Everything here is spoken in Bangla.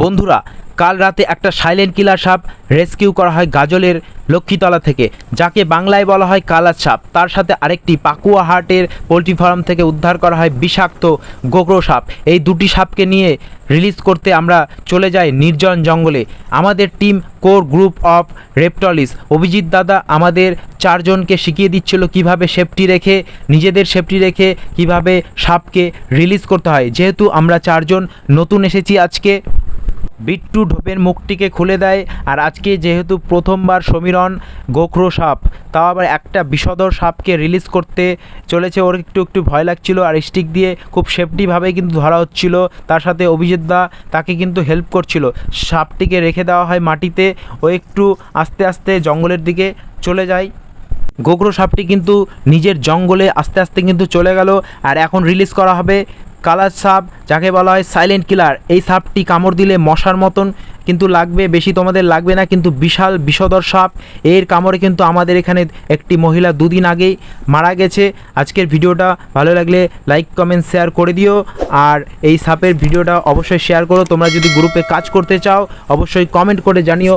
বন্ধুরা, কাল রাতে একটা সাইলেন্ট কিলার সাপ রেস্কিউ করা হয় গাজলের লক্ষ্মীতলা থেকে, যাকে বাংলায় বলা হয় কালার সাপ। তার সাথে আরেকটি পাকুয়া হাটের পোলট্রি ফার্ম থেকে উদ্ধার করা হয় বিষাক্ত গোগ্রো সাপ। এই দুটি সাপকে নিয়ে রিলিজ করতে আমরা চলে যাই নির্জন জঙ্গলে। আমাদের team core group of reptiles Abhijit দাদা আমাদের চারজনকে শিখিয়ে দিচ্ছিল কীভাবে সেফটি রেখে, নিজেদের সেফটি রেখে কীভাবে সাপকে রিলিজ করতে হয়। যেহেতু আমরা চারজন নতুন এসেছি আজকে বিট্টু ঢোপের মুখটিকে খুলে দেয় আর আজকে যেহেতু প্রথমবার সমীরণ গোখরো সাপ, তাও আবার একটা বিষধর সাপকে রিলিজ করতে চলেছে। ওর একটু একটু ভয় লাগছিল আর স্টিক দিয়ে খুব সেফটিভাবে কিন্তু ধরা হচ্ছিল। তার সাথে অভিজিৎ দা তাকে কিন্তু হেল্প করছিল। সাপটিকে রেখে দেওয়া হয় মাটিতে। ও একটু আস্তে আস্তে জঙ্গলের দিকে চলে যায়। গোগ্রো সাপটি কিন্তু নিজের জঙ্গলে আস্তে আস্তে কিন্তু চলে গেল। আর এখন রিলিজ করা হবে কালার সাপ, যাকে বলা হয় সাইলেন্ট কিলার এই সাপটি কামড় দিলে মশার মতন কিন্তু লাগবে, বেশি তোমাদের লাগবে না, কিন্তু বিশাল বিষধর সাপ। এর কামড়ে কিন্তু আমাদের এখানে একটি মহিলা দুদিন আগেই মারা গেছে। আজকের ভিডিওটা ভালো লাগলে লাইক কমেন্ট শেয়ার করে দিও। আর এই সাপের ভিডিওটা অবশ্যই শেয়ার করো। তোমরা যদি গ্রুপে কাজ করতে চাও, অবশ্যই কমেন্ট করে জানিও।